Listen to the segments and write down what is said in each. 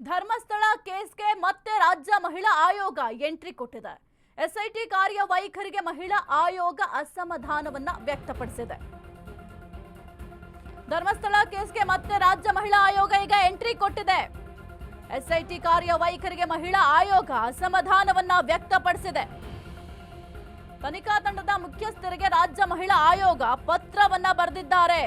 ಧರ್ಮಸ್ಥಳ ಕೇಸ್ಗೆ ಮತ್ತೆ ರಾಜ್ಯ ಮಹಿಳಾ ಆಯೋಗ ಎಂಟ್ರಿ ಕೊಟ್ಟಿದೆ. ಎಸ್ಐಟಿ ಕಾರ್ಯವೈಖರಿಗೆ ಮಹಿಳಾ ಆಯೋಗ ಅಸಮಾಧಾನವನ್ನ ವ್ಯಕ್ತಪಡಿಸಿದೆ. ಧರ್ಮಸ್ಥಳ ಕೇಸ್ಗೆ ಮತ್ತೆ ರಾಜ್ಯ ಮಹಿಳಾ ಆಯೋಗ ಈಗ ಎಂಟ್ರಿ ಕೊಟ್ಟಿದೆ. ಎಸ್ಐಟಿ ಕಾರ್ಯವೈಖರಿಗೆ ಮಹಿಳಾ ಆಯೋಗ ಅಸಮಾಧಾನವನ್ನ ವ್ಯಕ್ತಪಡಿಸಿದೆ. ತನಿಖಾ ತಂಡದ ಮುಖ್ಯಸ್ಥರಿಗೆ ರಾಜ್ಯ ಮಹಿಳಾ ಆಯೋಗ ಪತ್ರವನ್ನ ಬರೆದಿದ್ದಾರೆ.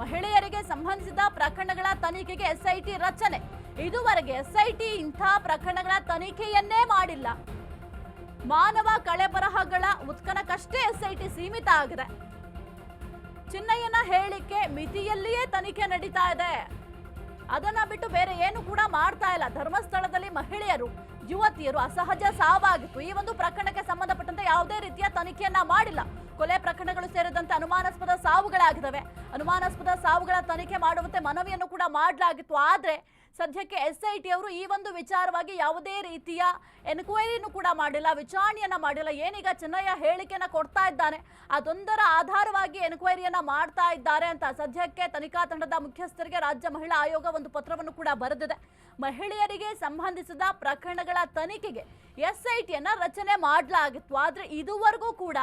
ಮಹಿಳೆಯರಿಗೆ ಸಂಬಂಧಿಸಿದ ಪ್ರಕರಣಗಳ ತನಿಖೆಗೆ ಎಸ್ಐಟಿ ರಚನೆ. ಇದುವರೆಗೆ ಎಸ್ಐಟಿ ಇಂಥ ಪ್ರಕರಣಗಳ ತನಿಖೆಯನ್ನೇ ಮಾಡಿಲ್ಲ. ಮಾನವ ಕಳೆಬರಹಗಳ ಉತ್ಖನಕ್ಕಷ್ಟೇ ಎಸ್ಐಟಿ ಸೀಮಿತ ಆಗಿದೆ. ಚಿನ್ನಯ್ಯನ ಹೇಳಿಕೆ ಮಿತಿಯಲ್ಲಿಯೇ ತನಿಖೆ ನಡೀತಾ ಇದೆ. ಅದನ್ನ ಬಿಟ್ಟು ಬೇರೆ ಏನು ಕೂಡ ಮಾಡ್ತಾ ಇಲ್ಲ. ಧರ್ಮಸ್ಥಳದಲ್ಲಿ ಮಹಿಳೆಯರು, ಯುವತಿಯರು ಅಸಹಜ ಸಾವಾಗಿತ್ತು. ಈ ಒಂದು ಪ್ರಕರಣಕ್ಕೆ ಸಂಬಂಧಪಟ್ಟಂತೆ ಯಾವುದೇ ರೀತಿಯ ತನಿಖೆಯನ್ನ ಮಾಡಿಲ್ಲ. ಕೊಲೆ ಪ್ರಕರಣಗಳು ಸೇರಿದಂತೆ ಅನುಮಾನಾಸ್ಪದ ಸಾವುಗಳಾಗಿದ್ದಾವೆ. ಅನುಮಾನಾಸ್ಪದ ಸಾವುಗಳ ತನಿಖೆ ಮಾಡುವಂತೆ ಮನವಿಯನ್ನು ಕೂಡ ಮಾಡಲಾಗಿತ್ತು. ಆದರೆ ಸದ್ಯಕ್ಕೆ ಎಸ್ ಟಿ ಅವರು ಈ ಒಂದು ವಿಚಾರವಾಗಿ ಯಾವುದೇ ರೀತಿಯ ಎನ್ಕ್ವೈರಿನೂ ಕೂಡ ಮಾಡಿಲ್ಲ, ವಿಚಾರಣೆಯನ್ನ ಮಾಡಿಲ್ಲ. ಏನೀಗ ಚೆನ್ನಯ್ಯ ಹೇಳಿಕೆಯನ್ನ ಕೊಡ್ತಾ ಇದ್ದಾನೆ, ಅದೊಂದರ ಆಧಾರವಾಗಿ ಎನ್ಕ್ವೈರಿಯನ್ನ ಮಾಡ್ತಾ ಇದ್ದಾರೆ ಅಂತ. ಸದ್ಯಕ್ಕೆ ತನಿಖಾ ತಂಡದ ಮುಖ್ಯಸ್ಥರಿಗೆ ರಾಜ್ಯ ಮಹಿಳಾ ಆಯೋಗ ಒಂದು ಪತ್ರವನ್ನು ಕೂಡ ಬರೆದಿದೆ. ಮಹಿಳೆಯರಿಗೆ ಸಂಬಂಧಿಸಿದ ಪ್ರಕರಣಗಳ ತನಿಖೆಗೆ ಎಸ್ ಟಿಯನ್ನ ರಚನೆ ಮಾಡಲಾಗಿತ್ತು. ಆದರೆ ಇದುವರೆಗೂ ಕೂಡ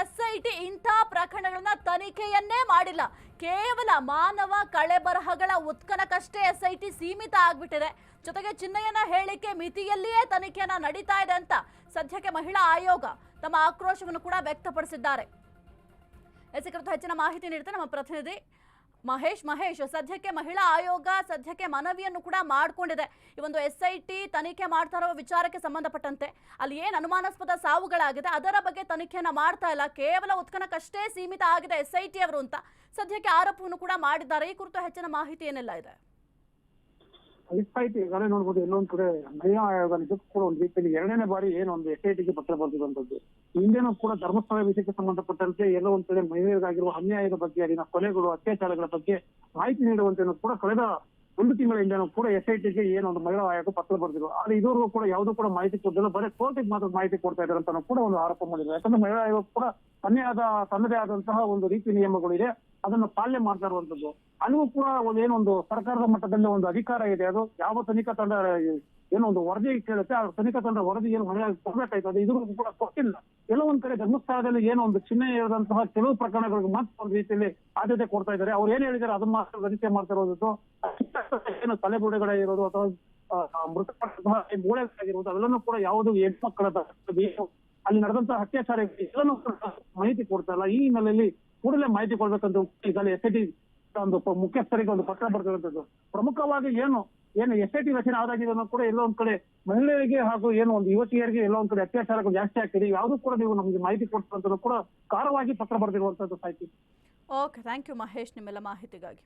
ಎಸ್ ಐ ಟಿ ಇಂಥ ಪ್ರಕರಣಗಳನ್ನ ತನಿಖೆಯನ್ನೇ ಮಾಡಿಲ್ಲ. ಕೇವಲ ಮಾನವ ಕಳೆಬರಹಗಳ ಉತ್ಖನಕ್ಕಷ್ಟೇ ಎಸ್ ಐ ಟಿ ಸೀಮಿತ ಆಗ್ಬಿಟ್ಟಿದೆ. ಜೊತೆಗೆ ಚಿನ್ನಯ್ಯನ ಹೇಳಿಕೆ ಮಿತಿಯಲ್ಲಿಯೇ ತನಿಖೆಯನ್ನ ನಡೀತಾ ಇದೆ ಅಂತ ಸದ್ಯಕ್ಕೆ ಮಹಿಳಾ ಆಯೋಗ ತಮ್ಮ ಆಕ್ರೋಶವನ್ನು ಕೂಡ ವ್ಯಕ್ತಪಡಿಸಿದ್ದಾರೆ. ಹೆಚ್ಚಿನ ಮಾಹಿತಿ ನೀಡುತ್ತೆ ನಮ್ಮ ಪ್ರತಿನಿಧಿ. ಮಹೇಶ್ ಮಹೇಶ್, ಸದ್ಯಕ್ಕೆ ಮಹಿಳಾ ಆಯೋಗ ಸದ್ಯಕ್ಕೆ ಮನವಿಯನ್ನು ಕೂಡ ಮಾಡಿಕೊಂಡಿದೆ. ಈ ಒಂದು ಎಸ್ ಐ ಟಿ ತನಿಖೆ ಮಾಡ್ತಾ ಇರೋ ವಿಚಾರಕ್ಕೆ ಸಂಬಂಧಪಟ್ಟಂತೆ. ಅಲ್ಲಿ ಏನು ಅನುಮಾನಾಸ್ಪದ ಸಾವುಗಳಾಗಿದೆ, ಅದರ ಬಗ್ಗೆ ತನಿಖೆಯನ್ನು ಮಾಡ್ತಾ ಇಲ್ಲ. ಕೇವಲ ಉತ್ಖನಕ್ಕಷ್ಟೇ ಸೀಮಿತ ಆಗಿದೆ ಎಸ್ ಐ ಟಿ ಅವರು ಅಂತ. ಸದ್ಯಕ್ಕೆ ಆರೋಪವನ್ನು ಕೂಡ ಮಾಡಿದ್ದಾರೆ. ಈ ಕುರಿತು ಹೆಚ್ಚಿನ ಮಾಹಿತಿ ಏನೆಲ್ಲ ಇದೆ? ಎಸ್ಐಟಿ ಈಗಾಗಲೇ ನೋಡ್ಬೋದು ಎಲ್ಲೊಂದ್ ಕಡೆ ಮಹಿಳಾ ಆಯೋಗ ನಿಜಕ್ಕೂ ಕೂಡ ಒಂದು ರೀತಿಯಲ್ಲಿ ಎರಡನೇ ಬಾರಿ ಏನು ಒಂದು ಎಸ್ಐಟಿಗೆ ಪತ್ರ ಬರೆದಿರುವಂತದ್ದು ಹಿಂದೆನೂ ಕೂಡ ಧರ್ಮಸ್ಥಳ ವಿಷಯಕ್ಕೆ ಸಂಬಂಧಪಟ್ಟಂತೆ ಎಲ್ಲೋ ಒಂದ್ ಕಡೆ ಮಹಿಳೆಯರಿಗಾಗಿರುವ ಅನ್ಯಾಯದ ಬಗ್ಗೆ ಅಲ್ಲಿನ ಕೊಲೆಗಳು, ಅತ್ಯಾಚಾರಗಳ ಬಗ್ಗೆ ಮಾಹಿತಿ ನೀಡುವಂತೆ ಕೂಡ ಕಳೆದ ಒಂದು ತಿಂಗಳ ಹಿಂದೆನೂ ಕೂಡ ಎಸ್ಐಟಿಗೆ ಏನು ಒಂದು ಮಹಿಳಾ ಆಯೋಗ ಪತ್ರ ಬರೆದಿರು ಆದ್ರೆ ಇದುವರೆಗೂ ಕೂಡ ಯಾವುದೂ ಕೂಡ ಮಾಹಿತಿ ಕೊಡ್ದಿಲ್ಲ. ಬರೀ ಕೋರ್ಟಿಗೆ ಮಾತ್ರ ಮಾಹಿತಿ ಕೊಡ್ತಾ ಇದ್ದಾರೆ ಅಂತ ಕೂಡ ಒಂದು ಆರೋಪ ಮಾಡಿದ್ರು ಯಾಕಂದ್ರೆ ಮಹಿಳಾ ಆಯೋಗ ಕೂಡ ತನ್ನೇ ಆದ, ತನ್ನದೇ ಆದಂತಹ ಒಂದು ರೀತಿ ನಿಯಮಗಳು ಇದೆ. ಅದನ್ನು ಪಾಲನೆ ಮಾಡ್ತಾ ಇರುವಂತದ್ದು ಅಲ್ಲಿಗೂ ಕೂಡ ಒಂದು ಏನೊಂದು ಸರ್ಕಾರದ ಮಟ್ಟದಲ್ಲಿ ಒಂದು ಅಧಿಕಾರ ಇದೆ. ಅದು ಯಾವ ತನಿಖಾ ತಂಡ, ಏನೋ ಒಂದು ವರದಿ ಕೇಳುತ್ತೆ, ಆ ತನಿಖಾ ತಂಡ ವರದಿ ಏನು ಮಹಿಳಾ ಕೊಡ್ಬೇಕಾಯ್ತು ಅದು ಇದ್ರೂ ಕೂಡ ಕೊಟ್ಟಿಲ್ಲ ಒಂದ್ ಕಡೆ ಧರ್ಮಸ್ಥಳದಲ್ಲಿ ಏನೋ ಒಂದು ಚಿಹ್ನೆ ಇರದಂತಹ ಕೆಲವು ಪ್ರಕರಣಗಳಿಗೆ ಮಾತ್ರ ಒಂದು ರೀತಿಯಲ್ಲಿ ಆದ್ಯತೆ ಕೊಡ್ತಾ ಇದ್ದಾರೆ. ಅವ್ರು ಏನ್ ಹೇಳಿದಾರೆ ಅದನ್ನ ಮಾತ್ರ ತನಿಖೆ ಮಾಡ್ತಾ ಇರೋದು ಏನು ತಲೆಬುರುಡೆಗಳ ಇರೋದು ಅಥವಾ ಮೃತಪಟ್ಟಂತಹ ಮೂಳೆಗಳಾಗಿರೋದು ಅವೆಲ್ಲನೂ ಕೂಡ ಯಾವುದು ಹೆಣ್ಮಕ್ಕಳ ಅಲ್ಲಿ ನಡೆದಂತಹ ಅತ್ಯಾಚಾರ ಮಾಹಿತಿ ಕೊಡ್ತಾ ಇಲ್ಲ. ಈ ಹಿನ್ನೆಲೆಯಲ್ಲಿ ಕೂಡಲೇ ಮಾಹಿತಿ ಕೊಡ್ಬೇಕಂತ ಈಗಾಗಲೇ ಎಸ್ ಐ ಟಿ ಒಂದು ಮುಖ್ಯಸ್ಥರಿಗೆ ಒಂದು ಪತ್ರ ಬರ್ತಿರುವಂತದ್ದು ಪ್ರಮುಖವಾಗಿ ಏನು ಏನು ಎಸ್ ಐ ಟಿ ರಚನೆ ಆದಾಗಿದೆ ಅನ್ನೋ ಕೂಡ ಎಲ್ಲೋ ಒಂದ್ ಕಡೆ ಮಹಿಳೆಯರಿಗೆ ಹಾಗೂ ಏನು ಒಂದು ಯುವತಿಯರಿಗೆ ಎಲ್ಲೋ ಒಂದ್ ಕಡೆ ಅತ್ಯಾಚಾರಗಳು ಜಾಸ್ತಿ ಆಗ್ತಿದೆ. ಯಾವುದು ಕೂಡ ನೀವು ನಮಗೆ ಮಾಹಿತಿ ಕೊಡ್ತಂತ ಕೂಡ ಖಾರವಾಗಿ ಪತ್ರ ಬರೆದಿರುವಂತದ್ದು ಸಾಹಿತಿ ಓಕೆ ಥ್ಯಾಂಕ್ ಯು ಮಹೇಶ್, ನಿಮ್ಮೆಲ್ಲ ಮಾಹಿತಿಗಾಗಿ.